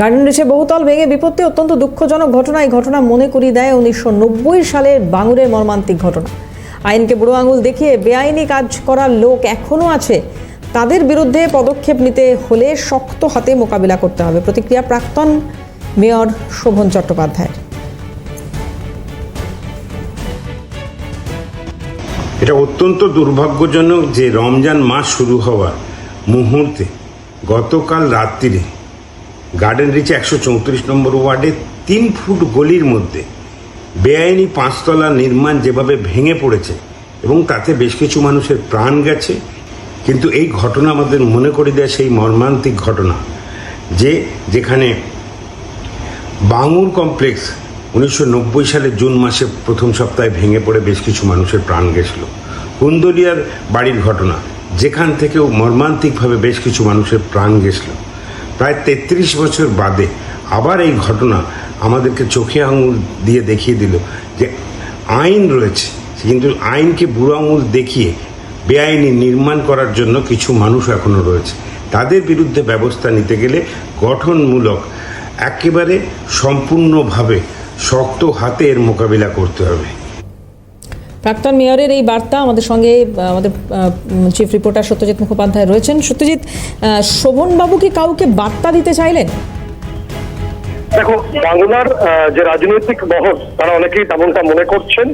Garden রিচে বহুতল ভেঙে বিপত্তি অত্যন্ত দুঃখজনক ঘটনা। এই ঘটনা মনে করিয়ে দেয় উনিশশো নব্বই সালের বাঙুরের মর্মান্তিক ঘটনা। আইনকে বুড়ো আঙুল দেখিয়ে বেআইনি কাজ করার লোক এখনও আছে। তাদের বিরুদ্ধে পদক্ষেপ নিতে হলে শক্ত হাতে মোকাবিলা করতে হবে। প্রতিক্রিয়া প্রাক্তন মেয়র শোভন চট্টোপাধ্যায়ের। এটা অত্যন্ত দুর্ভাগ্যজনক যে রমজান মাস শুরু হওয়ার মুহূর্তে গতকাল রাত্রিরে গার্ডেন রিচে একশো চৌত্রিশ নম্বর ওয়ার্ডে তিন ফুট গলির মধ্যে বেআইনি পাঁচতলা নির্মাণ যেভাবে ভেঙে পড়েছে এবং তাতে বেশ কিছু মানুষের প্রাণ গেছে, কিন্তু এই ঘটনা আমাদের মনে করে দেয় সেই মর্মান্তিক ঘটনা যে যেখানে বাঙুর কমপ্লেক্স উনিশশো নব্বই সালের জুন মাসে প্রথম সপ্তাহে ভেঙে পড়ে বেশ কিছু মানুষের প্রাণ গেছিল। কুন্দলিয়ার বাড়ির ঘটনা, যেখান থেকেও মর্মান্তিকভাবে বেশ কিছু মানুষের প্রাণ গেছিল। প্রায় তেত্রিশ বছর বাদে আবার এই ঘটনা আমাদেরকে চোখে আঙুল দিয়ে দেখিয়ে দিল যে আইন রয়েছে। কিন্তু আইনকে বুড়ো আঙুল দেখিয়ে, বেআইনি নির্মাণ করার জন্য কিছু মানুষ এখনও রয়েছে। তাদের বিরুদ্ধে ব্যবস্থা নিতে গেলে গঠনমূলক, একেবারে সম্পূর্ণভাবে শক্ত হাতে এর মোকাবিলা করতে হবে। প্রাক্তন মেয়রের এই বার্তা আমাদের সঙ্গে আমাদের চিফ রিপোর্টার সত্যজিৎ মুখোপাধ্যায় রয়েছেন। সত্যজিৎ শোভনবাবু কি কাউকে বার্তা দিতে চাইলেন? দেখো বাংলার যে রাজনৈতিক মহল তারা অনেকেই তেমনটা মনে করছেন।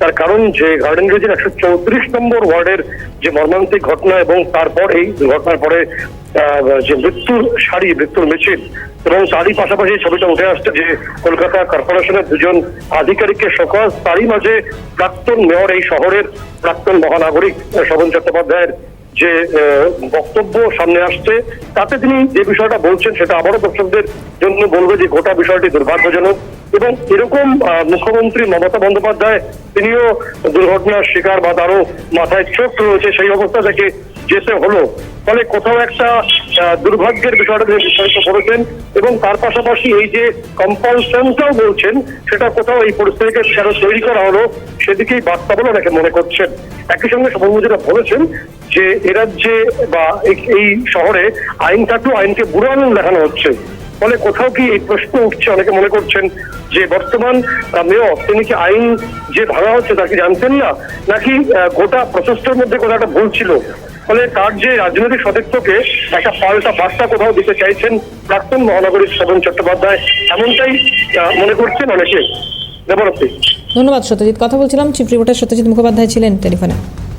তার কারণ যে গার্ডেন রিজের একশো চৌত্রিশ নম্বর ওয়ার্ডের যে মর্মান্তিক ঘটনা এবং তারপর এই ঘটনার পরে যে মৃত্যুর সারি মৃত্যুর মিছিল এবং তারই পাশাপাশি ছবিটা উঠে আসছে যে কলকাতা কর্পোরেশনের দুজন আধিকারিকের সকল তারই মাঝে প্রাক্তন মেয়র এই শহরের প্রাক্তন মহানাগরিক শোভন চট্টোপাধ্যায়ের যে বক্তব্য সামনে আসছে, তাতে তিনি যে বিষয়টা বলছেন সেটা আবারও দর্শকদের জন্য বলবে যে গোটা বিষয়টি দুর্ভাগ্যজনক এবং এরকম মুখ্যমন্ত্রী মমতা বন্দ্যোপাধ্যায়, তিনিও দুর্ঘটনার শিকার বা তারও মাথায় চোখ রয়েছে সেই অবস্থা থেকে যেতে হলো। ফলে কোথাও একটা দুর্ভাগ্যের বিষয়টা তিনি বিস্তারিত করেছেন এবং তার পাশাপাশি এই যে কম্পালশনটাও বলছেন, সেটা কোথাও এই পরিস্থিতিকে সেরা তৈরি করা হলো, সেদিকেই বার্তা বলে অনেকে মনে করছেন। একই সঙ্গে সভাপতিরা বলেছেন যে এরাজ্যে রাজ্যে বা এই শহরে আইন থাকলেও আইনকে বুড়ো আনন্দ দেখানো হচ্ছে। ফলে কোথাও কি এই প্রশ্ন উঠছে? অনেকে মনে করছেন যে বর্তমান মেয়র, তিনি কি আইন যে ভাঙা হচ্ছে তা কি জানতেন না? নাকি গোটা প্রচেষ্টার মধ্যে কোথাও একটা ভুল ছিল? ফলে তার যে রাজনৈতিক সতীর্থকে একটা পাল্টা বার্তা কোথাও দিতে চাইছেন প্রাক্তন মহানগরীর শ্রবণ চট্টোপাধ্যায়, এমনটাই মনে করছেন অনেকে? ধন্যবাদ সত্যজিৎ। কথা বলছিলাম, চিফ রিপোর্টার সত্যজিৎ মুখোপাধ্যায় ছিলেন টেলিফোনে।